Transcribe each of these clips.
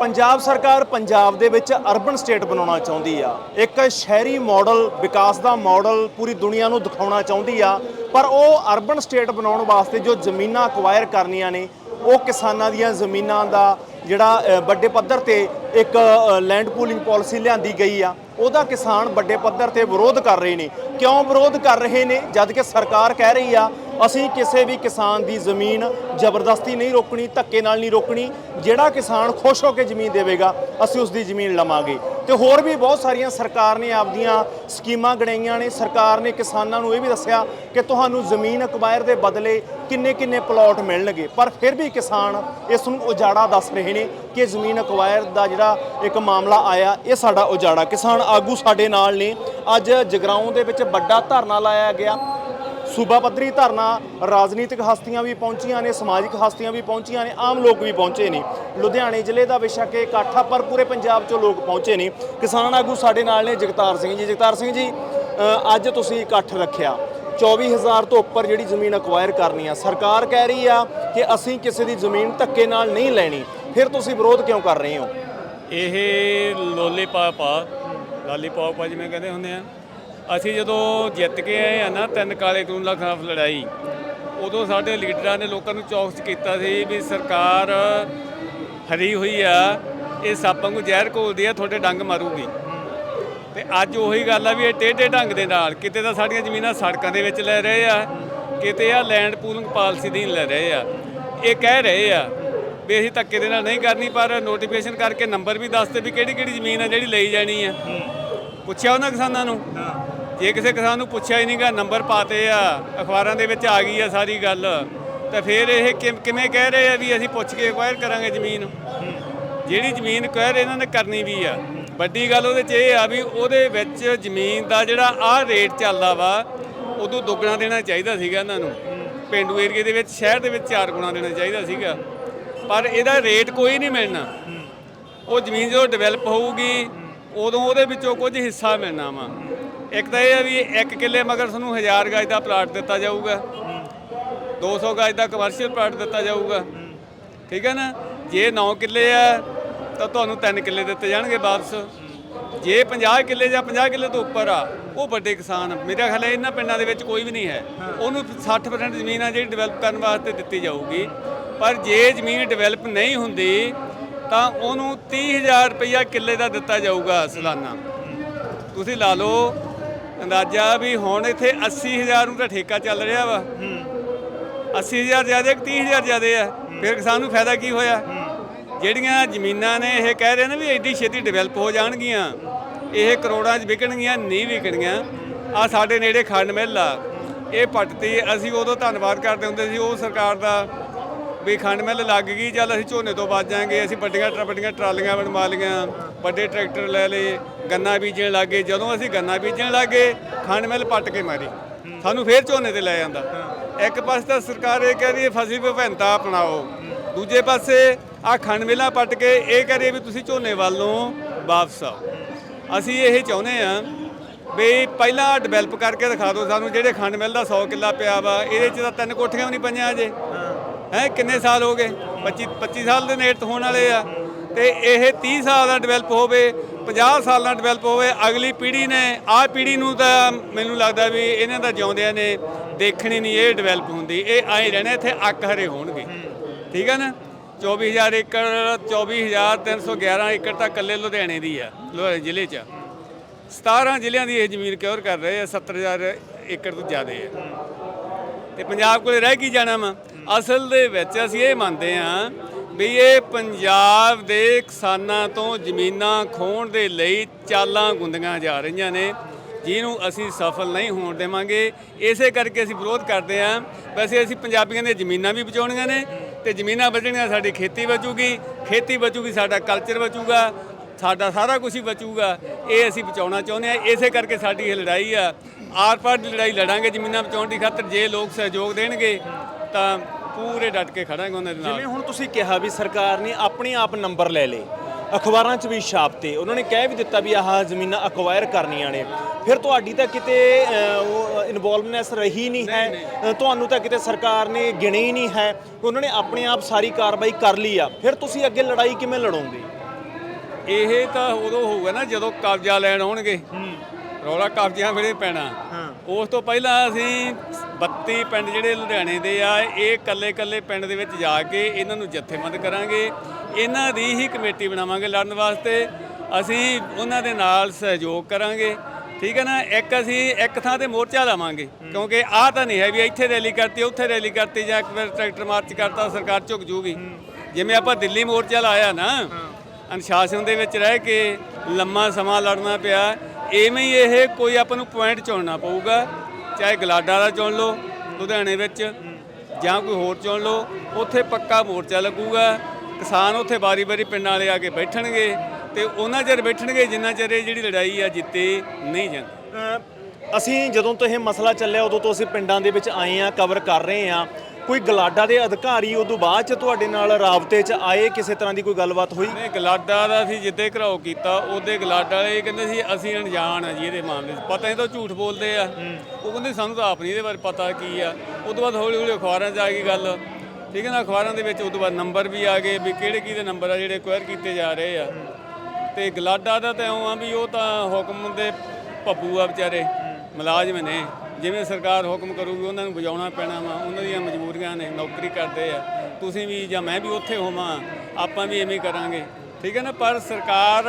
ਪੰਜਾਬ ਸਰਕਾਰ ਪੰਜਾਬ ਦੇ ਵਿੱਚ ਅਰਬਨ ਸਟੇਟ ਬਣਾਉਣਾ ਚਾਹੁੰਦੀ ਆ। ਇੱਕ ਸ਼ਹਿਰੀ ਮਾਡਲ ਵਿਕਾਸ ਦਾ ਮਾਡਲ ਪੂਰੀ ਦੁਨੀਆ ਨੂੰ ਦਿਖਾਉਣਾ ਚਾਹੁੰਦੀ ਆ। ਪਰ ਉਹ ਅਰਬਨ ਸਟੇਟ ਬਣਾਉਣ ਵਾਸਤੇ ਜੋ ਜ਼ਮੀਨਾਂ ਅਕਵਾਇਰ ਕਰਨੀਆਂ ਨੇ, ਉਹ ਕਿਸਾਨਾਂ ਦੀਆਂ ਜ਼ਮੀਨਾਂ ਦਾ ਜਿਹੜਾ ਵੱਡੇ ਪੱਧਰ ਤੇ ਇੱਕ ਲੈਂਡ ਪੂਲਿੰਗ ਪਾਲਿਸੀ ਲਿਆਂਦੀ ਗਈ ਆ। ਉਹਦਾ ਕਿਸਾਨ ਵੱਡੇ ਪੱਧਰ ਤੇ ਵਿਰੋਧ ਕਰ ਰਹੇ ਨੇ। ਕਿਉਂ ਵਿਰੋਧ ਕਰ ਰਹੇ ਨੇ? ਜਦ ਕਿ ਸਰਕਾਰ ਕਹਿ ਰਹੀ ਆ ਅਸੀਂ ਕਿਸੇ ਵੀ ਕਿਸਾਨ ਦੀ ਜ਼ਮੀਨ ਜ਼ਬਰਦਸਤੀ ਨਹੀਂ ਰੋਕਣੀ, ਧੱਕੇ ਨਾਲ ਨਹੀਂ ਰੋਕਣੀ। ਜਿਹੜਾ ਕਿਸਾਨ ਖੁਸ਼ ਹੋ ਕੇ ਜ਼ਮੀਨ ਦੇਵੇਗਾ, ਅਸੀਂ ਉਸ ਦੀ ਜ਼ਮੀਨ ਲਵਾਂਗੇ। ਤੇ ਹੋਰ ਵੀ ਬਹੁਤ ਸਾਰੀਆਂ ਸਰਕਾਰ ਨੇ ਆਪਦੀਆਂ ਸਕੀਮਾਂ ਗਣਾਈਆਂ ਨੇ। ਸਰਕਾਰ ਨੇ ਕਿਸਾਨਾਂ ਨੂੰ ਇਹ ਵੀ ਦੱਸਿਆ ਕਿ ਤੁਹਾਨੂੰ ਜ਼ਮੀਨ ਅਕਵਾਇਰ ਦੇ ਬਦਲੇ ਕਿੰਨੇ ਕਿੰਨੇ ਪਲਾਟ ਮਿਲਣਗੇ। ਪਰ ਫਿਰ ਵੀ ਕਿਸਾਨ ਇਸ ਨੂੰ ਉਜਾੜਾ ਦੱਸ ਰਹੇ ਨੇ ਕਿ ਜ਼ਮੀਨ ਅਕਵਾਇਰ ਦਾ ਜਿਹੜਾ ਇੱਕ ਮਾਮਲਾ ਆਇਆ, ਇਹ ਸਾਡਾ ਉਜਾੜਾ। ਕਿਸਾਨ ਆਗੂ ਸਾਡੇ ਨਾਲ ਨੇ। ਅੱਜ ਜਗਰਾਉਂ ਦੇ ਵਿੱਚ ਵੱਡਾ ਧਰਨਾ ਲਾਇਆ ਗਿਆ। ਸੂਬਾ ਪੱਧਰੀ ਧਰਨਾ, ਰਾਜਨੀਤਿਕ ਹਸਤੀਆਂ ਵੀ ਪਹੁੰਚੀਆਂ ਨੇ, ਸਮਾਜਿਕ ਹਸਤੀਆਂ ਵੀ ਪਹੁੰਚੀਆਂ ਨੇ, ਆਮ ਲੋਕ ਵੀ ਪਹੁੰਚੇ ਨੇ। ਲੁਧਿਆਣੇ ਜ਼ਿਲ੍ਹੇ ਦਾ ਬੇਸ਼ੱਕ ਇਹ ਇਕੱਠ ਆ ਪਰ ਪੂਰੇ ਪੰਜਾਬ ਚੋਂ ਲੋਕ ਪਹੁੰਚੇ ਨੇ। ਕਿਸਾਨ ਆਗੂ ਸਾਡੇ ਨਾਲ ਨੇ, ਜਗਤਾਰ ਸਿੰਘ ਜੀ। ਜਗਤਾਰ ਸਿੰਘ ਜੀ ਅੱਜ ਤੁਸੀਂ ਇਕੱਠ ਰੱਖਿਆ। 24000 ਤੋਂ ਉੱਪਰ ਜਿਹੜੀ ਜ਼ਮੀਨ ਅਕਵਾਇਰ ਕਰਨੀ ਆ, ਸਰਕਾਰ ਕਹਿ ਰਹੀ ਆ ਕਿ ਅਸੀਂ ਕਿਸੇ ਦੀ ਜ਼ਮੀਨ ਧੱਕੇ ਨਾਲ ਨਹੀਂ ਲੈਣੀ। ਫਿਰ ਤੁਸੀਂ ਵਿਰੋਧ ਕਿਉਂ ਕਰ ਰਹੇ ਹੋ? ਇਹ ਲੋਲੀਪੌਪ ਆ। ਲਾਲੀਪੌਪ ਆ ਜਿਵੇਂ ਕਹਿੰਦੇ ਹੁੰਦੇ ਆ। ਅਸੀਂ ਜਦੋਂ ਜਿੱਤ ਕੇ ਆਏ ਆ ਨਾ ਤਿੰਨ ਕਾਲੇ ਕਾਨੂੰਨਾਂ ਖਿਲਾਫ ਲੜਾਈ ਉਦੋਂ ਸਾਡੇ ਲੀਡਰਾਂ ਨੇ ਲੋਕਾਂ ਨੂੰ ਚੌਕਸ ਕੀਤਾ ਸੀ ਵੀ ਸਰਕਾਰ ਹਰੀ ਹੋਈ ਆ ਇਹ ਸੱਪ ਵਾਂਗੂ ਜ਼ਹਿਰ ਘੋਲਦੀ ਆ ਤੁਹਾਡੇ ਡੰਗ ਮਾਰੂਗੀ। ਤੇ ਅੱਜ ਉਹੀ ਗੱਲ ਆ ਵੀ ਇਹ ਟੇਢੇ ਢੰਗ ਦੇ ਨਾਲ ਕਿਤੇ ਤਾਂ ਸਾਡੀਆਂ ਜ਼ਮੀਨਾਂ ਸੜਕਾਂ ਦੇ ਵਿੱਚ ਲੈ ਰਹੇ ਆ ਕਿਤੇ ਆ ਲੈਂਡ ਪੂਲਿੰਗ ਪਾਲਿਸੀ ਦੀ ਲੈ ਰਹੇ ਆ। ਇਹ ਕਹਿ ਰਹੇ ਆ ਵੀ ਅਸੀਂ ਧੱਕੇ ਦੇ ਨਾਲ ਨਹੀਂ ਕਰਨੀ ਪਰ ਨੋਟੀਫਿਕੇਸ਼ਨ ਕਰਕੇ ਨੰਬਰ ਵੀ ਦੱਸਦੇ ਵੀ ਕਿਹੜੀ ਕਿਹੜੀ ਜ਼ਮੀਨ ਆ ਜਿਹੜੀ ਲਈ ਜਾਣੀ ਆ। ਪੁੱਛਿਆ ਉਹਨਾਂ ਕਿਸਾਨਾਂ ਨੂੰ। ਜੇ ਕਿਸੇ ਕਿਸਾਨ ਨੂੰ ਪੁੱਛਿਆ ਹੀ ਨਹੀਂਗਾ, ਨੰਬਰ ਪਾਤੇ ਆ, ਅਖਬਾਰਾਂ ਦੇ ਵਿੱਚ ਆ ਗਈ ਆ ਸਾਰੀ ਗੱਲ। ਤਾਂ ਫਿਰ ਇਹ ਕਿਵੇਂ ਕਹਿ ਰਹੇ ਆ ਵੀ ਅਸੀਂ ਪੁੱਛ ਕੇ ਐਕਵਾਇਰ ਕਰਾਂਗੇ ਜ਼ਮੀਨ? ਜਿਹੜੀ ਜ਼ਮੀਨ ਕਹਿ ਰਹੇ ਇਹਨਾਂ ਨੇ ਕਰਨੀ ਵੀ ਆ। ਵੱਡੀ ਗੱਲ ਉਹਦੇ 'ਚ ਇਹ ਆ ਵੀ ਉਹਦੇ ਵਿੱਚ ਜ਼ਮੀਨ ਦਾ ਜਿਹੜਾ ਆਹ ਰੇਟ ਚੱਲਦਾ ਵਾ, ਉਦੋਂ ਦੁੱਗਣਾ ਦੇਣਾ ਚਾਹੀਦਾ ਸੀਗਾ ਇਹਨਾਂ ਨੂੰ। ਪਿੰਡੂ ਏਰੀਏ ਦੇ ਵਿੱਚ, ਸ਼ਹਿਰ ਦੇ ਵਿੱਚ ਚਾਰ ਗੁਣਾ ਦੇਣਾ ਚਾਹੀਦਾ ਸੀਗਾ। ਪਰ ਇਹਦਾ ਰੇਟ ਕੋਈ ਨਹੀਂ ਮਿਲਣਾ। ਉਹ ਜ਼ਮੀਨ ਜਦੋਂ ਡਿਵੈਲਪ ਹੋਊਗੀ, ਉਦੋਂ ਉਹਦੇ ਵਿੱਚੋਂ ਕੁਝ ਹਿੱਸਾ ਮਿਲਣਾ ਵਾ। ਇੱਕ ਤਾਂ ਇਹ ਆ ਵੀ ਇੱਕ ਕਿੱਲੇ ਮਗਰ ਤੁਹਾਨੂੰ 1000 ਗਜ ਦਾ ਪਲਾਟ ਦਿੱਤਾ ਜਾਊਗਾ। 200 ਗਜ ਦਾ ਕਮਰਸ਼ੀਅਲ ਪਲਾਟ ਦਿੱਤਾ ਜਾਊਗਾ। ਠੀਕ ਹੈ ਨਾ? ਜੇ 9 ਕਿੱਲੇ ਆ ਤਾਂ ਤੁਹਾਨੂੰ 3 ਕਿੱਲੇ ਦਿੱਤੇ ਜਾਣਗੇ ਵਾਪਸ। ਜੇ 50 ਕਿੱਲੇ ਜਾਂ 50 ਕਿੱਲੇ ਤੋਂ ਉੱਪਰ ਆ ਉਹ ਵੱਡੇ ਕਿਸਾਨ ਮੇਰਾ ਖਿਆਲ ਹੈ ਇਹਨਾਂ ਪਿੰਡਾਂ ਦੇ ਵਿੱਚ ਕੋਈ ਵੀ ਨਹੀਂ ਹੈ। ਉਹਨੂੰ 60% ਜ਼ਮੀਨ ਆ ਜਿਹੜੀ ਡਿਵੈਲਪ ਕਰਨ ਵਾਸਤੇ ਦਿੱਤੀ ਜਾਊਗੀ। ਪਰ ਜੇ ਜ਼ਮੀਨ ਡਿਵੈਲਪ ਨਹੀਂ ਹੁੰਦੀ ਤਾਂ ਉਹਨੂੰ 30000 ਰੁਪਇਆ ਕਿੱਲੇ ਦਾ ਦਿੱਤਾ ਜਾਊਗਾ ਸਾਲਾਨਾ। ਤੁਸੀਂ ਲਾ ਲਓ ਅੰਦਾਜ਼ਾ ਵੀ ਹੁਣ ਇੱਥੇ 80000 ਨੂੰ ਤਾਂ ਠੇਕਾ ਚੱਲ ਰਿਹਾ ਵਾ। 80000 ਜ਼ਿਆਦਾ ਕਿ 30000 ਜ਼ਿਆਦਾ ਆ। ਫਿਰ ਕਿਸਾਨ ਨੂੰ ਫਾਇਦਾ ਕੀ ਹੋਇਆ? ਜਿਹੜੀਆਂ ਜ਼ਮੀਨਾਂ ਨੇ, ਇਹ ਕਹਿ ਰਹੇ ਨੇ ਵੀ ਐਡੀ ਛੇਤੀ ਡਿਵੈਲਪ ਹੋ ਜਾਣਗੀਆਂ। ਇਹ ਕਰੋੜਾਂ 'ਚ ਵਿਕਣਗੀਆਂ, ਨਹੀਂ ਵਿਕਣਗੀਆਂ। ਆ ਸਾਡੇ ਨੇੜੇ ਖੰਡ ਮਿੱਲ ਆ। ਇਹ ਪੱਟਤੀ ਅਸੀਂ ਉਦੋਂ ਧੰਨਵਾਦ ਕਰਦੇ ਹੁੰਦੇ ਸੀ, ਉਹ ਸਰਕਾਰ ਦਾ ਵੀ ਖੰਡ ਮਿੱਲ ਲੱਗ ਗਈ, ਚੱਲ ਅਸੀਂ ਝੋਨੇ ਤੋਂ ਬਚ ਜਾਾਂਗੇ, ਅਸੀਂ ਵੱਡੀਆਂ ਟਰ- ਵੱਡੀਆਂ ਟਰਾਲੀਆਂ ਬਣਵਾ ਲਈਆਂ। ਵੱਡੇ ਟਰੈਕਟਰ ਲੈ ਲਏ ਗੰਨਾ ਬੀਜਣ ਲੱਗੇ ਜਦੋਂ ਅਸੀਂ ਗੰਨਾ ਬੀਜਣ ਲੱਗੇ ਖੰਡ ਮਿੱਲ ਪੱਟ ਕੇ ਮਾਰੀ। ਸਾਨੂੰ ਫੇਰ ਝੋਨੇ ਤੇ ਲੈ ਜਾਂਦਾ। ਇੱਕ ਪਾਸੇ ਤਾਂ ਸਰਕਾਰ ਇਹ ਕਹਿ ਰਹੀ ਹੈ ਫਸਲੀ ਵਿਭਿੰਨਤਾ ਅਪਣਾਓ। ਦੂਜੇ ਪਾਸੇ ਆ ਖੰਡ ਮਿੱਲਾਂ ਪੱਟ ਕੇ ਇਹ ਕਹਿ ਰਹੀ ਹੈ ਵੀ ਤੁਸੀਂ ਝੋਨੇ ਵੱਲੋਂ ਵਾਪਸ ਆਓ। ਅਸੀਂ ਇਹ ਚਾਹੁੰਦੇ ਆ ਵੀ ਪਹਿਲਾਂ ਡਿਵੈਲਪ ਕਰਕੇ ਦਿਖਾ ਦਿਓ ਸਾਨੂੰ ਜਿਹੜੇ ਖੰਡ ਮਿੱਲ ਦਾ 100 ਕਿੱਲਾ ਪਿਆ ਵਾ ਇਹਦੇ 'ਚ ਤਾਂ ਤਿੰਨ ਕੋਠੀਆਂ ਵੀ ਨਹੀਂ ਪਈਆਂ ਅਜੇ। ਹੈ। ਕਿੰਨੇ ਸਾਲ ਹੋ ਗਏ? 25 25 ਸਾਲ ਦੇ ਨੇੜੇ ਤੋਂ ਹੋਣ ਵਾਲੇ ਆ। ਤੇ ਇਹ 30 ਸਾਲ ਦਾ ਡਿਵੈਲਪ ਹੋਵੇ 50 ਸਾਲ ਦਾ ਡਿਵੈਲਪ ਹੋਵੇ, ਅਗਲੀ ਪੀੜ੍ਹੀ ਨੇ ਆਹ ਪੀੜ੍ਹੀ ਨੂੰ ਤਾਂ ਮੈਨੂੰ ਲੱਗਦਾ ਵੀ ਇਹਨਾਂ ਦਾ ਜਿਉਂਦਿਆਂ ਨੇ ਦੇਖਣੀ ਨਹੀਂ ਇਹ ਡਿਵੈਲਪ ਹੁੰਦੀ, ਇਹ ਆਏ ਰਹਿਣਾ, ਇੱਥੇ ਅੱਕ ਹਰੇ ਹੋਣਗੇ। ਠੀਕ ਹੈ ਨਾ? 24000 ਏਕੜ 24311 ਏਕੜ ਤਾਂ ਇਕੱਲੇ ਲੁਧਿਆਣੇ ਦੀ ਆ ਲੁਧਿਆਣੇ ਜ਼ਿਲ੍ਹੇ 'ਚ। 17 ਜ਼ਿਲ੍ਹਿਆਂ ਦੀ ਇਹ ਜ਼ਮੀਨ ਕਿਉਰ ਕਰ ਰਹੇ ਆ 70000 ਏਕੜ ਤੋਂ ਜ਼ਿਆਦਾ ਹੈ ਤੇ ਪੰਜਾਬ ਕੋਲੇ ਰਹਿ ਕੀ ਜਾਣਾ ਵਾ? ਅਸਲ ਦੇ ਵਿੱਚ ਅਸੀਂ ਇਹ ਮੰਨਦੇ ਹਾਂ ਵੀ ਇਹ ਪੰਜਾਬ ਦੇ ਕਿਸਾਨਾਂ ਤੋਂ ਜ਼ਮੀਨਾਂ ਖੋਣ ਦੇ ਲਈ ਚਾਲਾਂ ਗੁੰਦੀਆਂ ਜਾ ਰਹੀਆਂ ਨੇ, ਜਿਹਨੂੰ ਅਸੀਂ ਸਫਲ ਨਹੀਂ ਹੋਣ ਦੇਵਾਂਗੇ। ਇਸੇ ਕਰਕੇ ਅਸੀਂ ਵਿਰੋਧ ਕਰਦੇ ਹਾਂ। ਵੈਸੇ ਅਸੀਂ ਪੰਜਾਬੀਆਂ ਦੀਆਂ ਜ਼ਮੀਨਾਂ ਵੀ ਬਚਾਉਣੀਆਂ ਨੇ ਤੇ ਜ਼ਮੀਨਾਂ ਬਚਣੀਆਂ ਸਾਡੀ ਖੇਤੀ ਬਚੂਗੀ। ਖੇਤੀ ਬਚੂਗੀ, ਸਾਡਾ ਕਲਚਰ ਬਚੂਗਾ, ਸਾਡਾ ਸਾਰਾ ਕੁਝ ਹੀ ਬਚੂਗਾ। ਇਹ ਅਸੀਂ ਬਚਾਉਣਾ ਚਾਹੁੰਦੇ ਹਾਂ। ਇਸੇ ਕਰਕੇ ਸਾਡੀ ਇਹ ਲੜਾਈ ਆ। ਆਰ ਪਾਰ ਦੀ ਲੜਾਈ ਲੜਾਂਗੇ ਜ਼ਮੀਨਾਂ ਬਚਾਉਣ ਦੀ ਖਾਤਰ। ਜੇ ਲੋਕ ਸਹਿਯੋਗ ਦੇਣਗੇ ਤਾਂ ਪੂਰੇ ਡਟ ਕੇ ਖੜਾਂਗੇ ਉਹਨਾਂ ਦੇ ਨਾਲ। ਜਿਵੇਂ ਹੁਣ ਤੁਸੀਂ ਕਿਹਾ ਵੀ ਸਰਕਾਰ ਨੇ ਆਪਣੇ ਆਪ ਨੰਬਰ ਲੈ ਲਏ ਅਖਬਾਰਾਂ 'ਚ ਵੀ ਛਾਪਤੇ ਉਹਨਾਂ ਨੇ ਕਹਿ ਵੀ ਦਿੱਤਾ ਵੀ ਆਹ ਜ਼ਮੀਨਾਂ ਅਕਵਾਇਰ ਕਰਨੀਆਂ ਨੇ। ਫਿਰ ਤੁਹਾਡੀ ਤਾਂ ਕਿਤੇ ਅਹ, ਉਹ ਇਨਵੋਲਵਨੈਸ ਰਹੀ ਨਹੀਂ ਹੈ ਅਹ, ਤੁਹਾਨੂੰ ਤਾਂ ਕਿਤੇ ਸਰਕਾਰ ਨੇ ਗਿਣੀ ਹੀ ਨਹੀਂ ਹੈ। ਉਹਨਾਂ ਨੇ ਆਪਣੇ ਆਪ ਸਾਰੀ ਕਾਰਵਾਈ ਕਰ ਲਈ ਆ। ਫਿਰ ਤੁਸੀਂ ਅੱਗੇ ਲੜਾਈ ਕਿਵੇਂ ਲੜੋਗੇ? ਇਹ ਤਾਂ ਉਦੋਂ ਹੋਊਗਾ ਨਾ ਜਦੋਂ ਕਬਜ਼ਾ ਲੈਣ ਆਉਣਗੇ। ਰੌਲਾ ਕਬਜ਼ਿਆਂ ਵੇਲੇ ਪੈਣਾ। ਹਾਂ। ਉਸ ਤੋਂ ਪਹਿਲਾਂ ਅਸੀਂ 32 ਪਿੰਡ ਜਿਹੜੇ ਲੁਧਿਆਣੇ ਦੇ ਆ ਇਹ ਕੱਲੇ ਕੱਲੇ ਪਿੰਡ ਦੇ ਵਿੱਚ ਜਾ ਕੇ ਇਹਨਾਂ ਨੂੰ ਜਥੇਬੰਦ ਕਰਾਂਗੇ। ਇਹਨਾਂ ਦੀ ਹੀ ਕਮੇਟੀ ਬਣਾਵਾਂਗੇ ਲੜਨ ਵਾਸਤੇ। ਅਸੀਂ ਉਹਨਾਂ ਦੇ ਨਾਲ ਸਹਿਯੋਗ ਕਰਾਂਗੇ। ਠੀਕ ਹੈ ਨਾ? ਇੱਕ ਅਸੀਂ ਇੱਕ ਥਾਂ ਤੇ ਮੋਰਚਾ ਲਾਵਾਂਗੇ। ਕਿਉਂਕਿ ਆਹ ਤਾਂ ਨਹੀਂ ਹੈ ਵੀ ਇੱਥੇ ਰੈਲੀ ਕਰਤੀ ਉੱਥੇ ਰੈਲੀ ਕਰਤੀ ਜਾਂ ਇੱਕ ਵਾਰ ਟਰੈਕਟਰ ਮਾਰਚ ਕਰਤਾ ਸਰਕਾਰ ਝੁਕ ਜੂਗੀ। ਜਿਵੇਂ ਆਪਾਂ ਦਿੱਲੀ ਮੋਰਚਾ ਲਾਇਆ ਨਾ ਅਨੁਸ਼ਾਸਨ ਦੇ ਵਿੱਚ ਰਹਿ ਕੇ ਲੰਮਾ ਸਮਾਂ ਲੜਨਾ ਪਿਆ। ਐਵੇਂ ਹੀ ਇਹ ਕੋਈ ਆਪਾਂ ਨੂੰ ਪੁਆਇੰਟ ਚੁਣਨਾ ਪਊਗਾ, ਚਾਹੇ ਗਲਾਡਾ ਦਾ ਚੁਣ ਲਓ, ਲੁਧਿਆਣੇ ਵਿੱਚ, ਜਾਂ ਕੋਈ ਹੋਰ ਚੁਣ ਲਓ, ਉੱਥੇ ਪੱਕਾ ਮੋਰਚਾ ਲੱਗੂਗਾ। ਕਿਸਾਨ ਉੱਥੇ ਵਾਰੀ-ਵਾਰੀ ਪਿੰਡਾਂ ਵਾਲੇ ਆ ਕੇ ਬੈਠਣਗੇ ਤੇ ਉਹਨਾਂ ਚਿਰ ਬੈਠਣਗੇ, ਜਿੰਨਾ ਚਿਰ ਇਹ ਜਿਹੜੀ ਲੜਾਈ ਆ ਜਿੱਤੇ ਨਹੀਂ ਜਾਂਦੀ। ਅਸੀਂ ਜਦੋਂ ਤੋਂ ਇਹ ਮਸਲਾ ਚੱਲਿਆ, ਉਦੋਂ ਤੋਂ ਅਸੀਂ ਪਿੰਡਾਂ ਦੇ ਵਿੱਚ ਆਏ ਆ ਕਵਰ ਕਰ ਰਹੇ ਆ। ਕੋਈ ਗਲਾਡਾ ਦੇ ਅਧਿਕਾਰੀ ਉਦੋਂ ਬਾਅਦ ਚ ਤੁਹਾਡੇ ਨਾਲ ਰਾਬਤੇ ਚ ਆਏ ਕਿਸੇ ਤਰ੍ਹਾਂ ਦੀ ਕੋਈ ਗੱਲਬਾਤ ਹੋਈ? ਨਹੀਂ ਗਲਾਡਾ ਦਾ ਅਸੀਂ ਜਿੱਦੇ ਘਰਾਓ ਕੀਤਾ ਉਹਦੇ ਗਲਾਡਾ ਵਾਲੇ ਕਹਿੰਦੇ ਸੀ ਅਸੀਂ ਅਣਜਾਣ ਆ ਜੀ ਇਹਦੇ ਮਾਮਲੇ 'ਚ। ਪਤਾ ਨਹੀਂ ਤਾਂ ਉਹ ਝੂਠ ਬੋਲਦੇ ਆ। ਉਹ ਕਹਿੰਦੇ ਸਾਨੂੰ ਤਾਂ ਆਪ ਨਹੀਂ ਇਹਦੇ ਬਾਰੇ ਪਤਾ ਕੀ ਆ। ਉਦੋਂ ਬਾਅਦ ਹੌਲੀ ਹੌਲੀ ਅਖਬਾਰਾਂ 'ਚ ਆ ਗਈ ਗੱਲ। ਠੀਕ ਹੈ ਨਾ ਅਖਬਾਰਾਂ ਦੇ ਵਿੱਚ ਉਦੋਂ ਬਾਅਦ ਨੰਬਰ ਵੀ ਆ ਗਏ ਵੀ ਕਿਹੜੇ ਕਿਹਦੇ ਨੰਬਰ ਆ ਜਿਹੜੇ ਕੁਐਰ ਕੀਤੇ ਜਾ ਰਹੇ ਆ। ਤੇ ਗਲਾਡਾ ਦਾ ਤਾਂ ਇਉਂ ਆ ਵੀ ਉਹ ਤਾਂ ਹੁਕਮ ਦੇ ਭੱਬੂ ਆ ਵਿਚਾਰੇ ਮੁਲਾਜ਼ਮ ਨੇ। ਜਿਵੇਂ ਸਰਕਾਰ ਹੁਕਮ ਕਰੂਗੀ, ਉਹਨਾਂ ਨੂੰ ਵਜਾਉਣਾ ਪੈਣਾ ਵਾ, ਉਹਨਾਂ ਦੀਆਂ ਮਜਬੂਰੀਆਂ ਨੇ, ਨੌਕਰੀ ਕਰਦੇ ਆ। ਤੁਸੀਂ ਵੀ ਜਾਂ ਮੈਂ ਵੀ ਉੱਥੇ ਹੋਵਾਂ, ਆਪਾਂ ਵੀ ਐਵੇਂ ਕਰਾਂਗੇ। ਠੀਕ ਹੈ ਨਾ? ਪਰ ਸਰਕਾਰ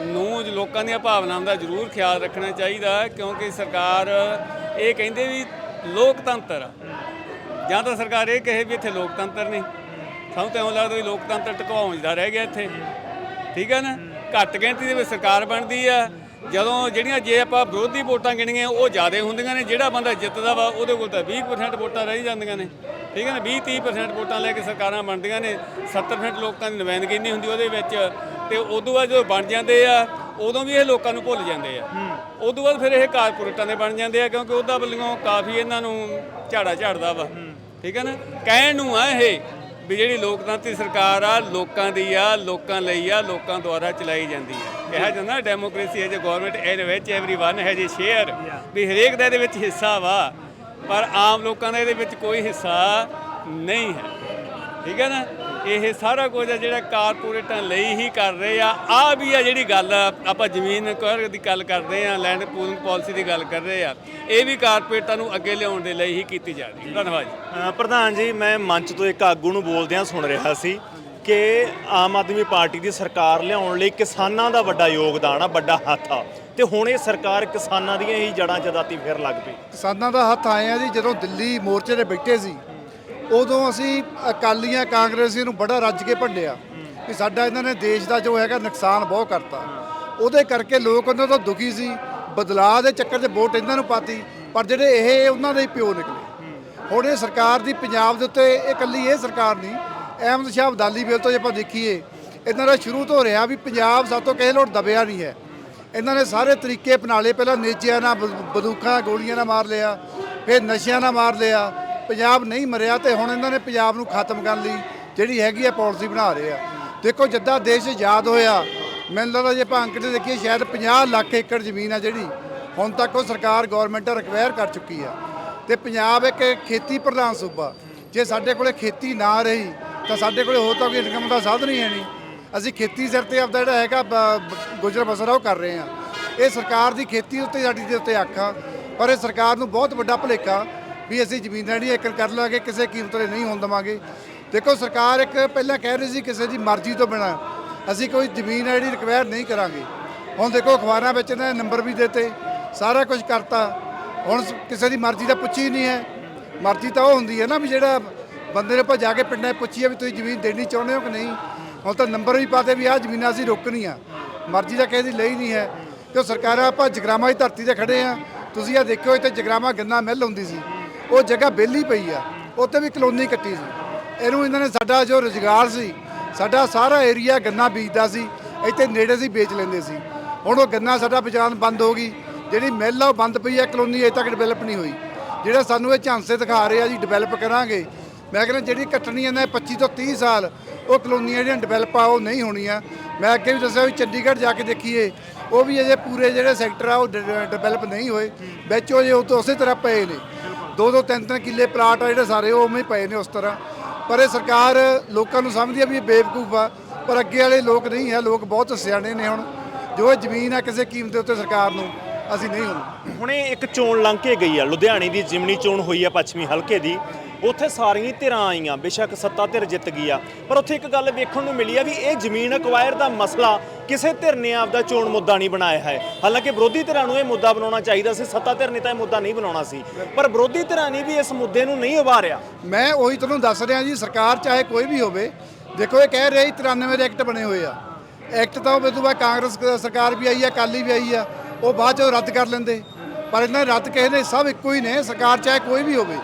ਨੂੰ ਲੋਕਾਂ ਦੀਆਂ ਭਾਵਨਾਵਾਂ ਦਾ ਜ਼ਰੂਰ ਖਿਆਲ ਰੱਖਣਾ ਚਾਹੀਦਾ, ਕਿਉਂਕਿ ਸਰਕਾਰ ਇਹ ਕਹਿੰਦੇ ਵੀ ਲੋਕਤੰਤਰ ਆ। ਜਾਂ ਤਾਂ ਸਰਕਾਰ ਇਹ ਕਹੇ ਵੀ ਇੱਥੇ ਲੋਕਤੰਤਰ ਨਹੀਂ। ਸਾਨੂੰ ਤਾਂ ਇਉਂ ਲੱਗਦਾ ਵੀ ਲੋਕਤੰਤਰ ਟਿਕਾਉਂਦਾ ਰਹਿ ਗਿਆ ਇੱਥੇ। ਠੀਕ ਹੈ ਨਾ? ਘੱਟ ਗਿਣਤੀ ਦੇ ਵਿੱਚ ਸਰਕਾਰ ਬਣਦੀ ਆ। ਜਦੋਂ ਜਿਹੜੀਆਂ ਜੇ ਆਪਾਂ ਵਿਰੋਧੀ ਵੋਟਾਂ ਗਿਣੀਆਂ ਉਹ ਜ਼ਿਆਦਾ ਹੁੰਦੀਆਂ ਨੇ। ਜਿਹੜਾ ਬੰਦਾ ਜਿੱਤਦਾ ਵਾ ਉਹਦੇ ਕੋਲ ਤਾਂ 20% ਵੋਟਾਂ ਰਹਿ ਜਾਂਦੀਆਂ ਨੇ। ਠੀਕ ਹੈ ਨਾ? 20 30% ਵੋਟਾਂ ਲੈ ਕੇ ਸਰਕਾਰਾਂ ਬਣਦੀਆਂ ਨੇ। 70% ਲੋਕਾਂ ਦੀ ਨੁਮਾਇੰਦਗੀ ਨਹੀਂ ਹੁੰਦੀ ਉਹਦੇ ਵਿੱਚ। ਤੇ ਉਦੋਂ ਬਾਅਦ ਜਦੋਂ ਬਣ ਜਾਂਦੇ ਆ ਉਦੋਂ ਵੀ ਇਹ ਲੋਕਾਂ ਨੂੰ ਭੁੱਲ ਜਾਂਦੇ ਆ। ਉਦੋਂ ਬਾਅਦ ਫਿਰ ਇਹ ਕਾਰਪੋਰੇਟਾਂ ਦੇ ਬਣ ਜਾਂਦੇ ਆ ਕਿਉਂਕਿ ਉਹਦਾ ਵੱਲੋਂ ਕਾਫੀ ਇਹਨਾਂ ਨੂੰ ਝਾੜਾ ਝਾੜਦਾ ਵਾ। ਠੀਕ ਹੈ ਨਾ? ਕਹਿਣ ਨੂੰ ਆ ਇਹ ਵੀ ਜਿਹੜੀ ਲੋਕਤੰਤਰੀ ਸਰਕਾਰ ਆ ਲੋਕਾਂ ਦੀ ਆ ਲੋਕਾਂ ਲਈ ਆ ਲੋਕਾਂ ਦੁਆਰਾ ਚਲਾਈ ਜਾਂਦੀ ਹੈ ਕਿਹਾ ਜਾਂਦਾ ਡੈਮੋਕ੍ਰੇਸੀ ਹੈ ਜੇ ਗਵਰਨਮੈਂਟ ਇਨ ਵਿੱਚ एवरीवन ਹੈ ਜੇ ਸ਼ੇਅਰ ਵੀ ਹਰੇਕ ਦਾ ਇਹਦੇ ਵਿੱਚ ਹਿੱਸਾ ਵਾ ਪਰ ਆਮ ਲੋਕਾਂ ਦਾ ਇਹਦੇ ਵਿੱਚ ਕੋਈ ਹਿੱਸਾ ਨਹੀਂ ਹੈ ਠੀਕ ਹੈ ਨਾ ਇਹ ਸਾਰਾ ਕੁਝ ਆ ਜਿਹੜਾ ਕਾਰਪੋਰੇਟਾਂ ਲਈ ਹੀ ਕਰ ਰਹੇ ਆ ਆ ਵੀ ਆ ਜਿਹੜੀ ਗੱਲ ਆ, ਆਪਾਂ ਜ਼ਮੀਨ ਅਕਵਾਇਰ ਦੀ ਗੱਲ ਕਰਦੇ ਆ ਲੈਂਡ ਪੂਲਿੰਗ ਪਾਲਿਸੀ ਦੀ ਗੱਲ ਕਰ ਰਹੇ ਆ ਇਹ ਵੀ ਕਾਰਪੋਰੇਟਾਂ ਨੂੰ ਅੱਗੇ ਲਿਆਉਣ ਦੇ ਲਈ ਹੀ ਕੀਤੀ ਜਾ ਰਹੀ ਹੈ ਧੰਨਵਾਦ ਜੀ ਅ, ਪ੍ਰਧਾਨ ਜੀ ਮੈਂ ਮੰਚ ਤੋਂ ਇੱਕ ਆਗੂ ਨੂੰ ਬੋਲਦਿਆਂ ਸੁਣ ਰਿਹਾ ਸੀ ਕਿ ਆਮ ਆਦਮੀ ਪਾਰਟੀ ਦੀ ਸਰਕਾਰ ਲਿਆਉਣ ਲਈ ਕਿਸਾਨਾਂ ਦਾ ਵੱਡਾ ਯੋਗਦਾਨ ਆ, ਵੱਡਾ ਹੱਥ ਆ। ਤੇ ਹੁਣ ਇਹ ਸਰਕਾਰ ਕਿਸਾਨਾਂ ਦੀਆਂ ਹੀ ਜੜਾਂ ਜਦਾਤੀ ਫਿਰ ਲੱਗ ਪਈ। ਕਿਸਾਨਾਂ ਦਾ ਹੱਥ ਆਏ ਆ ਜੀ, ਜਦੋਂ ਦਿੱਲੀ ਮੋਰਚੇ ਦੇ ਬੈਠੇ ਸੀ, ਉਦੋਂ ਅਸੀਂ ਅਕਾਲੀਆਂ ਕਾਂਗਰਸੀਆਂ ਨੂੰ ਬੜਾ ਰੱਜ ਕੇ ਭੰਡਿਆ ਕਿ ਸਾਡਾ ਇਹਨਾਂ ਨੇ ਦੇਸ਼ ਦਾ ਜੋ ਹੈਗਾ ਨੁਕਸਾਨ ਬਹੁਤ ਕਰਤਾ। ਉਹਦੇ ਕਰਕੇ ਲੋਕ ਉਹਨਾਂ ਤੋਂ ਦੁਖੀ ਸੀ, ਬਦਲਾਅ ਦੇ ਚੱਕਰ 'ਚ ਵੋਟ ਇਹਨਾਂ ਨੂੰ ਪਾਤੀ, ਪਰ ਜਿਹੜੇ ਇਹ ਉਹਨਾਂ ਦੇ ਹੀ ਪਿਓ ਨਿਕਲੇ। ਹੁਣ ਇਹ ਸਰਕਾਰ ਦੀ ਪੰਜਾਬ ਦੇ ਉੱਤੇ ਇਹ ਇਕੱਲੀ ਇਹ ਸਰਕਾਰ ਨਹੀਂ ਅਹਿਮਦ ਸ਼ਾਹ ਅਬਦਾਲੀ ਵੇਲ ਤੋਂ ਜੇ ਆਪਾਂ ਦੇਖੀਏ, ਇਹਨਾਂ ਦਾ ਸ਼ੁਰੂ ਤੋਂ ਰਿਹਾ ਵੀ ਪੰਜਾਬ ਸਭ ਤੋਂ ਕਿਸੇ ਲੋਟ ਦਬਿਆ ਨਹੀਂ ਹੈ। ਇਹਨਾਂ ਨੇ ਸਾਰੇ ਤਰੀਕੇ ਅਪਣਾ ਲਏ, ਪਹਿਲਾਂ ਨੇਜਿਆਂ ਨਾਲ ਬੰਦੂਕਾਂ ਗੋਲੀਆਂ ਨਾਲ ਮਾਰ ਲਿਆ, ਫਿਰ ਨਸ਼ਿਆਂ ਨਾਲ ਮਾਰ ਲਿਆ, ਪੰਜਾਬ ਨਹੀਂ ਮਰਿਆ ਤੇ ਹੁਣ ਇਹਨਾਂ ਨੇ ਪੰਜਾਬ ਨੂੰ ਖਤਮ ਕਰਨ ਲਈ ਜਿਹੜੀ ਹੈਗੀ ਆ ਪਾਲਿਸੀ ਬਣਾ ਰਹੇ ਆ। ਦੇਖੋ ਜਿੱਦਾਂ ਦੇਸ਼ ਆਜ਼ਾਦ ਹੋਇਆ, ਮੈਨੂੰ ਲੱਗਦਾ ਜੇ ਆਪਾਂ ਅੰਕੜੇ ਦੇਖੀਏ, ਸ਼ਾਇਦ 50 ਲੱਖ ਏਕੜ ਜ਼ਮੀਨ ਆ ਜਿਹੜੀ, ਹੁਣ ਤੱਕ ਉਹ ਸਰਕਾਰ ਗਵਰਨਮੈਂਟ ਰਿਕਵਾਇਰ ਕਰ ਚੁੱਕੀ ਆ। ਤੇ ਪੰਜਾਬ ਇੱਕ ਖੇਤੀ ਪ੍ਰਧਾਨ ਸੂਬਾ, ਜੇ ਸਾਡੇ ਕੋਲੇ ਖੇਤੀ ਨਾ ਰਹੀ ਤਾਂ ਸਾਡੇ ਕੋਲੇ ਹੋਰ ਤਾਂ ਕੋਈ ਇਨਕਮ ਦਾ ਸਾਧਨ ਹੀ ਹੈ ਨਹੀਂ। ਅਸੀਂ ਖੇਤੀ ਸਿਰ ਤੇ ਆਪਦਾ ਜਿਹੜਾ ਹੈਗਾ, ਬ- ਗੁਜ਼ਰ ਬਸਰ ਆ, ਉਹ ਕਰ ਰਹੇ ਹਾਂ। ਇਹ ਸਰਕਾਰ ਦੀ ਖੇਤੀ ਉੱਤੇ ਸਾਡੀ ਦੇ ਉੱਤੇ ਅੱਖ ਆ, ਪਰ ਇਹ ਸਰਕਾਰ ਨੂੰ ਬਹੁਤ ਵੱਡਾ ਭੁਲੇਖਾ ਵੀ ਅਸੀਂ ਜ਼ਮੀਨਾਂ ਜਿਹੜੀ ਏਕੜ ਕਰ ਲਾਂਗੇ, ਕਿਸੇ ਕੀਮਤ ਤੇ ਨਹੀਂ ਹੋਣ ਦੇਵਾਂਗੇ। ਦੇਖੋ, ਸਰਕਾਰ ਇੱਕ ਪਹਿਲਾਂ ਕਹਿ ਰਹੀ ਸੀ ਕਿਸੇ ਦੀ ਮਰਜ਼ੀ ਤੋਂ ਬਿਨਾ ਅਸੀਂ ਕੋਈ ਜ਼ਮੀਨ ਹੈ ਜਿਹੜੀ ਰਿਕਵਾਇਰ ਨਹੀਂ ਕਰਾਂਗੇ। ਹੁਣ ਦੇਖੋ, ਅਖਬਾਰਾਂ ਵਿੱਚ ਇਹਨਾਂ ਨੇ ਨੰਬਰ ਵੀ ਦਿੱਤੇ, ਸਾਰਾ ਕੁਝ ਕਰਤਾ। ਹੁਣ ਕਿਸੇ ਦੀ ਮਰਜ਼ੀ ਦਾ ਪੁੱਛੀ ਨਹੀਂ ਹੈ। ਮਰਜ਼ੀ ਤਾਂ ਉਹ ਹੁੰਦੀ ਹੈ ਨਾ ਵੀ ਜਿਹੜਾ ਬੰਦੇ ਨੇ ਆਪਾਂ ਜਾ ਕੇ ਪਿੰਡਾਂ 'ਚ ਪੁੱਛੀਏ ਵੀ ਤੁਸੀਂ ਜ਼ਮੀਨ ਦੇਣੀ ਚਾਹੁੰਦੇ ਹੋ ਕਿ ਨਹੀਂ? ਹੁਣ ਤਾਂ ਨੰਬਰ ਵੀ ਪਾਤੇ ਵੀ ਆਹ ਜ਼ਮੀਨਾਂ ਅਸੀਂ ਰੋਕਣੀਆਂ ਮਰਜ਼ੀ ਤਾਂ ਕਿਸੇ ਦੀ ਲਈ ਨਹੀਂ ਹੈ। ਕਿਉਂ ਸਰਕਾਰਾਂ, ਆਪਾਂ ਜਗਰਾਮਾ ਦੀ ਧਰਤੀ ਤੇ ਖੜੇ ਆ। ਤੁਸੀਂ ਆ ਦੇਖਿਓ, ਇੱਥੇ ਜਗਰਾਮਾ ਗੰਨਾ ਮਿੱਲ ਹੁੰਦੀ ਸੀ। ਉਹ ਜਗ੍ਹਾ ਵਿਹਲੀ ਪਈ ਆ। ਉੱਥੇ ਵੀ ਕਲੋਨੀ ਕੱਟੀ ਸੀ। ਇਹਨੂੰ ਇਹਨਾਂ ਨੇ ਸਾਡਾ ਜੋ ਰੁਜ਼ਗਾਰ ਸੀ, ਸਾਡਾ ਸਾਰਾ ਏਰੀਆ ਗੰਨਾ ਬੀਜਦਾ ਸੀ। ਇੱਥੇ ਨੇੜੇ ਸੀ ਵੇਚ ਲੈਂਦੇ ਸੀ। ਹੁਣ ਉਹ ਗੰਨਾ ਸਾਡਾ ਬਚਾਉਣ ਬੰਦ ਹੋ ਗਈ। ਜਿਹੜੀ ਮਿੱਲ ਆ ਉਹ ਬੰਦ ਪਈ ਆ। ਕਲੋਨੀ ਅਜੇ ਤੱਕ ਡਿਵੈਲਪ ਨਹੀਂ ਹੋਈ। ਜਿਹੜਾ ਸਾਨੂੰ ਇਹ ਝਾਂਸੇ ਦਿਖਾ ਰਹੇ ਆ ਜੀ ਡਿਵੈਲਪ ਕਰਾਂਗੇ। ਮੈਂ ਕਹਿੰਦਾ ਜਿਹੜੀ ਕੱਟਣੀ ਇਹਨਾਂ 25 ਤੋਂ 30 ਸਾਲ, ਉਹ ਕਲੋਨੀਆਂ ਜਿਹੜੀਆਂ ਡਿਵੈਲਪ ਆ, ਉਹ ਨਹੀਂ ਹੋਣੀਆਂ। ਮੈਂ ਅੱਗੇ ਵੀ ਦੱਸਿਆ ਵੀ ਚੰਡੀਗੜ੍ਹ ਜਾ ਕੇ ਦੇਖੀਏ, ਉਹ ਵੀ ਅਜੇ ਪੂਰੇ ਜਿਹੜੇ ਸੈਕਟਰ ਆ, ਉਹ ਡਿਵੈਲਪ ਨਹੀਂ ਹੋਏ। ਵਿੱਚ ਉਹ ਜੇ ਉਹ ਤੋਂ ਉਸੇ ਤਰ੍ਹਾਂ ਪਏ ਨੇ। ਦੋ ਦੋ, ਤਿੰਨ ਤਿੰਨ ਕਿੱਲੇ ਪਲਾਟ ਆ ਜਿਹੜੇ ਸਾਰੇ, ਉਹ ਉਵੇਂ ਪਏ ਨੇ ਉਸ ਤਰ੍ਹਾਂ। ਪਰ ਇਹ ਸਰਕਾਰ ਲੋਕਾਂ ਨੂੰ ਸਮਝਦੀ ਆ ਵੀ ਇਹ ਬੇਵਕੂਫ ਆ, ਪਰ ਅੱਗੇ ਵਾਲੇ ਲੋਕ ਨਹੀਂ ਹੈ, ਲੋਕ ਬਹੁਤ ਸਿਆਣੇ ਨੇ ਹੁਣ। ਜੋ ਜ਼ਮੀਨ ਆ, ਕਿਸੇ ਕੀਮਤ ਦੇ ਉੱਤੇ ਸਰਕਾਰ ਨੂੰ ਅਸੀਂ ਨਹੀਂ ਹੁਣ ਹੁਣੇ ਇੱਕ ਚੋਣ ਲੰਘ ਕੇ ਗਈ ਆ। ਲੁਧਿਆਣੇ ਦੀ ਜਿਮਨੀ ਚੋਣ ਹੋਈ ਆ ਪੱਛਮੀ ਹਲਕੇ ਦੀ। ਉੱਥੇ ਸਾਰੀਆਂ ਧਿਰਾਂ ਆਈਆਂ। ਬੇਸ਼ੱਕ ਸੱਤਾ ਧਿਰ ਜਿੱਤ ਗਈ ਆ। ਪਰ ਉੱਥੇ ਇੱਕ ਗੱਲ ਵੇਖਣ ਨੂੰ ਮਿਲੀ ਆ ਵੀ ਇਹ ਜ਼ਮੀਨ ਅਕਵਾਇਰ ਦਾ ਮਸਲਾ ਕਿਸੇ ਧਿਰ ਨੇ ਆਪਦਾ ਚੋਣ ਮੁੱਦਾ ਨਹੀਂ ਬਣਾਇਆ ਹੈ। ਹਾਲਾਂਕਿ ਵਿਰੋਧੀ ਧਿਰਾਂ ਨੂੰ ਇਹ ਮੁੱਦਾ ਬਣਾਉਣਾ ਚਾਹੀਦਾ ਸੀ। ਸੱਤਾ ਧਿਰ ਨੇ ਤਾਂ ਇਹ ਮੁੱਦਾ ਨਹੀਂ ਬਣਾਉਣਾ ਸੀ। ਪਰ ਵਿਰੋਧੀ ਧਿਰਾਂ ਨੇ ਵੀ ਇਸ ਮੁੱਦੇ ਨੂੰ ਨਹੀਂ ਉਭਾਰਿਆ। ਮੈਂ ਉਹੀ ਤੁਹਾਨੂੰ ਦੱਸ ਰਿਹਾ ਜੀ ਸਰਕਾਰ ਚਾਹੇ ਕੋਈ ਵੀ ਹੋਵੇ ਦੇਖੋ ਇਹ ਕਹਿ ਰਿਹਾ ਜੀ 93 ਦੇ ਐਕਟ ਬਣੇ ਹੋਏ ਆ। ਐਕਟ ਤਾਂ ਉਹ ਤੋਂ ਬਾਅਦ ਕਾਂਗਰਸ ਸਰਕਾਰ ਵੀ ਆਈ ਆ ਅਕਾਲੀ ਵੀ ਆਈ ਆ। ਉਹ ਬਾਅਦ ਚੋਂ ਰੱਦ ਕਰ ਲੈਂਦੇ। ਪਰ ਇਹਨਾਂ ਨੇ ਰੱਦ ਕਿਸੇ ਨੇ ਸਭ ਇੱਕੋ ਹੀ ਨੇ, ਸਰਕਾਰ ਚਾਹੇ ਕੋਈ ਵੀ ਹੋਵੇ।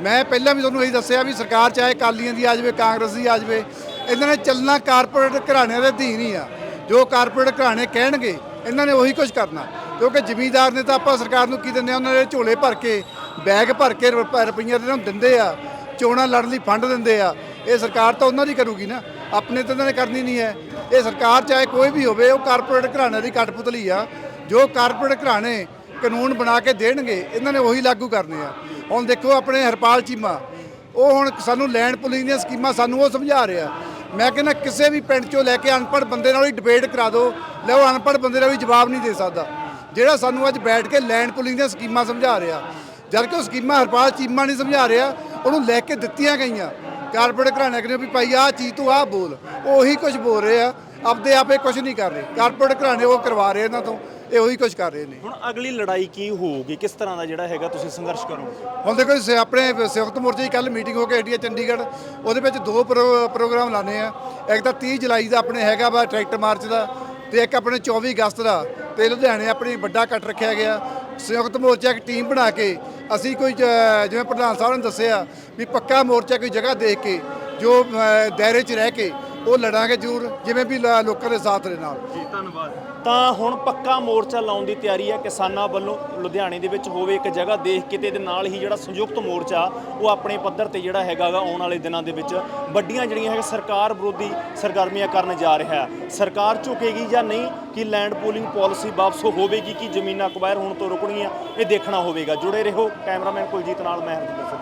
ਮੈਂ ਪਹਿਲਾਂ ਵੀ ਤੁਹਾਨੂੰ ਇਹੀ ਦੱਸਿਆ ਵੀ ਸਰਕਾਰ ਚਾਹੇ ਅਕਾਲੀਆਂ ਦੀ ਆ ਜਾਵੇ, ਕਾਂਗਰਸ ਦੀ ਆ ਜਾਵੇ, ਇਹਨਾਂ ਨੇ ਚੱਲਣਾ ਕਾਰਪੋਰੇਟ ਘਰਾਣਿਆਂ ਦੇ ਅਧੀਨ ਹੀ ਆ। ਜੋ ਕਾਰਪੋਰੇਟ ਘਰਾਣੇ ਕਹਿਣਗੇ, ਇਹਨਾਂ ਨੇ ਉਹੀ ਕੁਝ ਕਰਨਾ। ਕਿਉਂਕਿ ਜ਼ਿਮੀਂਦਾਰ ਨੇ ਤਾਂ ਆਪਾਂ ਸਰਕਾਰ ਨੂੰ ਕੀ ਦਿੰਦੇ ਆ, ਉਹਨਾਂ ਦੇ ਝੋਲੇ ਭਰ ਕੇ, ਬੈਗ ਭਰ ਕੇ ਰੁਪ- ਰੁਪਈਆ ਇਹਨਾਂ ਨੂੰ ਦਿੰਦੇ ਆ, ਚੋਣਾਂ ਲੜਨ ਲਈ ਫੰਡ ਦਿੰਦੇ ਆ। ਇਹ ਸਰਕਾਰ ਤਾਂ ਉਹਨਾਂ ਦੀ ਕਰੂਗੀ ਨਾ। ਆਪਣੇ ਤਾਂ ਇਹਨਾਂ ਨੇ ਕਰਨੀ ਨਹੀਂ ਹੈ। ਇਹ ਸਰਕਾਰ ਚਾਹੇ ਕੋਈ ਵੀ ਹੋਵੇ, ਉਹ ਕਾਰਪੋਰੇਟ ਘਰਾਣੇ ਦੀ ਕਠਪੁਤਲੀ ਆ। ਜੋ ਕਾਰਪੋਰੇਟ ਘਰਾਣੇ ਕਾਨੂੰਨ ਬਣਾ ਕੇ ਦੇਣਗੇ, ਇਹਨਾਂ ਨੇ ਉਹੀ ਲਾਗੂ ਕਰਨੇ ਆ। ਹੁਣ ਦੇਖੋ ਆਪਣੇ ਹਰਪਾਲ ਚੀਮਾ, ਉਹ ਹੁਣ ਸਾਨੂੰ ਲੈਂਡ ਪੁਲਿੰਗ ਦੀਆਂ ਸਕੀਮਾਂ ਸਾਨੂੰ ਉਹ ਸਮਝਾ ਰਿਹਾ ਮੈਂ ਕਹਿੰਦਾ ਕਿਸੇ ਵੀ ਪਿੰਡ ਚੋਂ ਲੈ ਕੇ ਅਨਪੜ੍ਹ ਬੰਦੇ ਨਾਲ ਹੀ ਡਿਬੇਟ ਕਰਾ ਦਿਓ, ਲੈ ਉਹ ਅਨਪੜ੍ਹ ਬੰਦੇ ਦਾ ਵੀ ਜਵਾਬ ਨਹੀਂ ਦੇ ਸਕਦਾ। ਜਿਹੜਾ ਸਾਨੂੰ ਅੱਜ ਬੈਠ ਕੇ ਲੈਂਡ ਪੁਲਿੰਗ ਦੀਆਂ ਸਕੀਮਾਂ ਸਮਝਾ ਰਿਹਾ, ਜਦ ਕਿ ਉਹ ਸਕੀਮਾਂ ਹਰਪਾਲ ਚੀਮਾ ਨਹੀਂ ਸਮਝਾ ਰਿਹਾ, ਉਹਨੂੰ ਲੈ ਕੇ ਦਿੱਤੀਆਂ ਗਈਆਂ। ਕਾਰਪੋਰੇਟ ਘਰਾਣੇ ਕਹਿੰਦੇ ਵੀ ਭਾਈ ਆਹ ਚੀਜ਼ ਤੂੰ ਆਹ ਬੋਲ, ਉਹ ਉਹੀ ਕੁਝ ਬੋਲ ਰਹੇ ਆ। ਆਪਦੇ ਆਪੇ ਕੁਝ ਨਹੀਂ ਕਰ ਰਹੇ। ਕਾਰਪੋਰੇਟ ਘਰਾਣੇ ਉਹ ਕਰਵਾ ਰਹੇ ਇਹਨਾਂ ਤੋਂ ਇਹ ਉਹੀ ਕੁਝ ਕਰ ਰਹੇ ਨੇ। ਹੁਣ ਅਗਲੀ ਲੜਾਈ ਕੀ ਹੋਊਗੀ? ਕਿਸ ਤਰ੍ਹਾਂ ਦਾ ਜਿਹੜਾ ਹੈਗਾ ਤੁਸੀਂ ਸੰਘਰਸ਼ ਕਰੋਗੇ? ਹੁਣ ਦੇਖੋ ਸ- ਆਪਣੇ ਸੰਯੁਕਤ ਮੋਰਚੇ ਦੀ ਕੱਲ ਮੀਟਿੰਗ ਹੋ ਕੇ ਹੈ ਚੰਡੀਗੜ੍ਹ। ਉਹਦੇ ਵਿੱਚ ਦੋ ਪ੍ਰੋ- ਪ੍ਰੋਗਰਾਮ ਲਾਣੇ ਆ। ਇੱਕ ਤਾਂ 30 ਜੁਲਾਈ ਦਾ ਆਪਣੇ ਹੈਗਾ ਵਾ ਟਰੈਕਟਰ ਮਾਰਚ ਦਾ ਤੇ ਇੱਕ ਆਪਣੇ 24 ਅਗਸਤ ਦਾ। ਤੇ ਲੁਧਿਆਣੇ ਆਪਣੀ ਵੱਡਾ ਇਕੱਠ ਰੱਖਿਆ ਗਿਆ। ਸੰਯੁਕਤ ਮੋਰਚਾ ਇੱਕ ਟੀਮ ਬਣਾ ਕੇ ਅਸੀਂ ਕੋਈ ਜ- ਜਿਵੇਂ ਪ੍ਰਧਾਨ ਸਾਹਿਬ ਨੇ ਦੱਸਿਆ ਵੀ ਪੱਕਾ ਮੋਰਚਾ ਕੋਈ ਜਗ੍ਹਾ ਦੇਖ ਕੇ ਜੋ ਅ, ਦਾਇਰੇ 'ਚ ਰਹਿ ਕੇ ਉਹ ਲੜਾਂਗੇ ਜ਼ਰੂਰ ਜਿਵੇਂ ਵੀ ਲ- ਲੋਕਾਂ ਦੇ ਸਾਥ ਦੇ ਨਾਲ। ਜੀ ਧੰਨਵਾਦ। ਤਾਂ ਹੁਣ ਪੱਕਾ ਮੋਰਚਾ ਲਾਉਣ ਦੀ ਤਿਆਰੀ ਹੈ ਕਿਸਾਨਾਂ ਵੱਲੋਂ ਲੁਧਿਆਣੇ ਦੇ ਵਿੱਚ ਹੋਵੇ ਇੱਕ ਜਗ੍ਹਾ ਦੇਖ ਕੇ ਤੇ ਇਹਦੇ ਨਾਲ ਹੀ ਜਿਹੜਾ ਸੰਯੁਕਤ ਮੋਰਚਾ ਉਹ ਆਪਣੇ ਪੱਧਰ ਤੇ ਜਿਹੜਾ ਹੈਗਾ ਗਾ ਆਉਣ ਵਾਲੇ ਦਿਨਾਂ ਦੇ ਵਿੱਚ ਵੱਡੀਆਂ ਜਿਹੜੀਆਂ ਹੈਗਾ ਸਰਕਾਰ ਵਿਰੋਧੀ ਸਰਗਰਮੀਆਂ ਕਰਨ ਜਾ ਰਿਹਾ ਹੈ। ਸਰਕਾਰ ਝੁਕੇਗੀ ਜਾਂ ਨਹੀਂ ਕਿ ਲੈਂਡ ਪੂਲਿੰਗ ਪਾਲਿਸੀ ਵਾਪਸ ਹੋਵੇਗੀ ਕਿ ਜ਼ਮੀਨਾਂ ਅਕਵਾਇਰ ਹੋਣ ਤੋਂ ਰੁਕਣਗੀਆਂ ਇਹ ਦੇਖਣਾ ਹੋਵੇਗਾ। ਜੁੜੇ ਰਹੋ ਕੈਮਰਾਮੈਨ ਕੁਲਜੀਤ ਨਾਲ ਮੈਂ ਹਰਜਿੰਦਰ ਸਿੰਘ